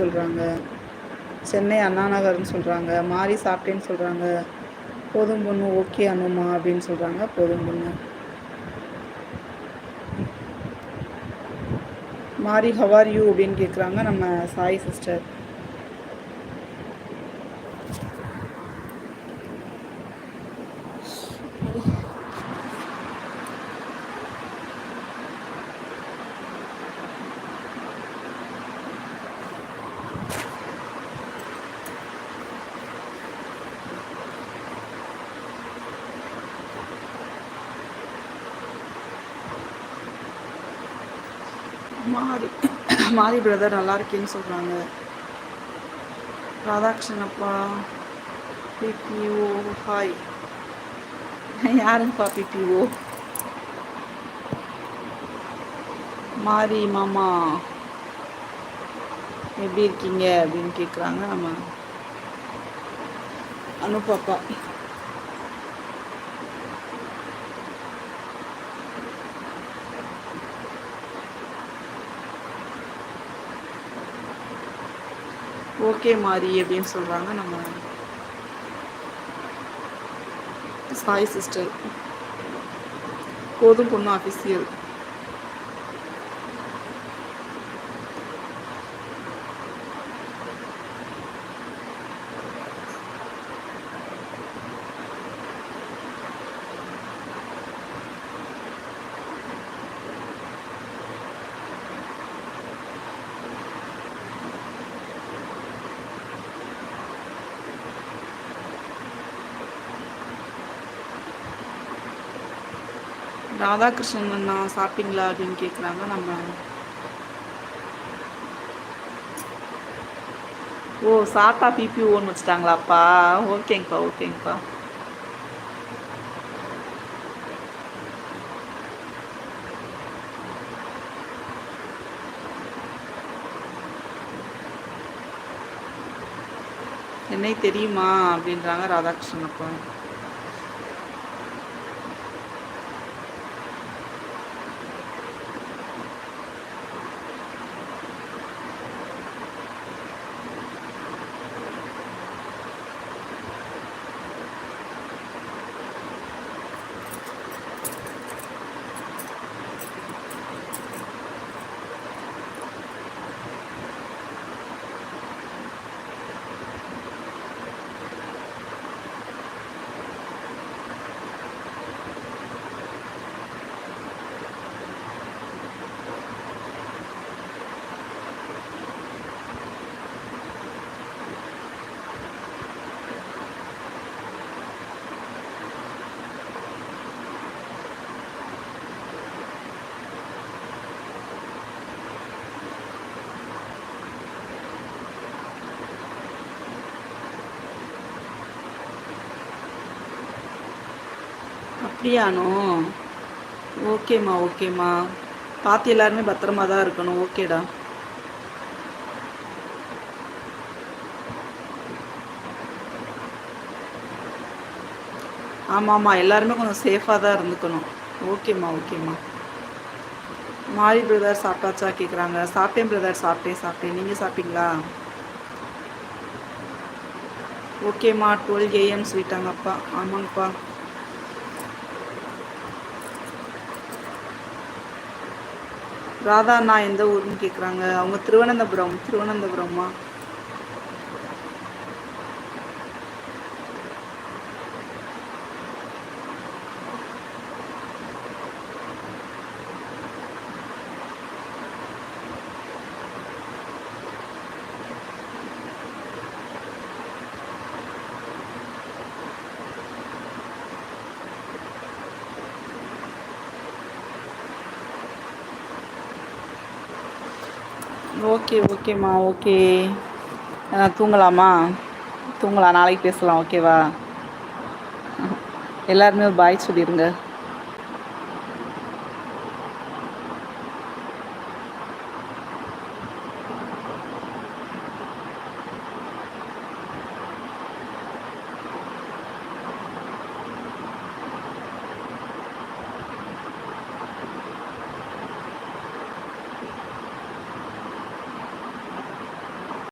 சொல்கிறாங்க சென்னை அண்ணா நகர்னு சொல்கிறாங்க மாறி சாப்பிட்டேன்னு சொல்கிறாங்க போதும் பொண்ணு ஓகே அனுமா அப்படின்னு சொல்கிறாங்க போதும் பொண்ணு. மாறி ஹவார் யூ அப்படின்னு கேட்குறாங்க நம்ம சாய் சிஸ்டர் மாறி மாறி பிரதர் நல்லா இருக்கேன்னு சொல்கிறாங்க ராதாகிருஷ்ணன் அப்பா பிபிஓ ஹாய் யாருங்கப்பா பிபிஓ மாறி மாமா எப்படி இருக்கீங்க அப்படின்னு கேட்குறாங்க நம்ம அனுப்பாப்பா ஓகே மாறி அப்படின்னு சொல்கிறாங்க நம்ம சாய் சிஸ்டர் போதும் பொண்ணு அஃபிஷியல் ராதாகிருஷ்ணன் அண்ணா சாப்பிட்டீங்களா அப்படின்னு கேட்குறாங்க நம்ம ஓ சாட்டா பிபி ஓன் வச்சுட்டாங்களாப்பா. ஓகேங்கப்பா ஓகேங்கப்பா. என்னை தெரியுமா? அப்படின்றாங்க ராதாகிருஷ்ணன் அப்பா. அப்படியானோ? ஓகேம்மா ஓகேம்மா. பார்த்து எல்லாருமே பத்திரமா தான் இருக்கணும். ஓகேடா. ஆமாம் ஆமாம் எல்லாருமே கொஞ்சம் சேஃபாக தான் இருந்துக்கணும். ஓகேம்மா ஓகேம்மா. மாரி பிரதர் சாப்பிட்டாச்சா கேட்குறாங்க சாப்பிட்டேன் பிரதர் சாப்பிட்டேன் சாப்பிட்டேன். நீங்கள் சாப்பிட்டீங்களா? ஓகேம்மா டுவெல் ஏஎம் சொல்லிட்டாங்கப்பா ஆமாங்கப்பா. ராதா அண்ணா எந்த ஊர்னு கேட்குறாங்க அவங்க திருவனந்தபுரம் திருவனந்தபுரம்மா? ஓகே ஓகேம்மா ஓகே. தூங்கலாமா? தூங்கலாம் நாளைக்கு பேசலாம் ஓகேவா? எல்லாருமே ஒரு பாய் சொல்லிடுங்க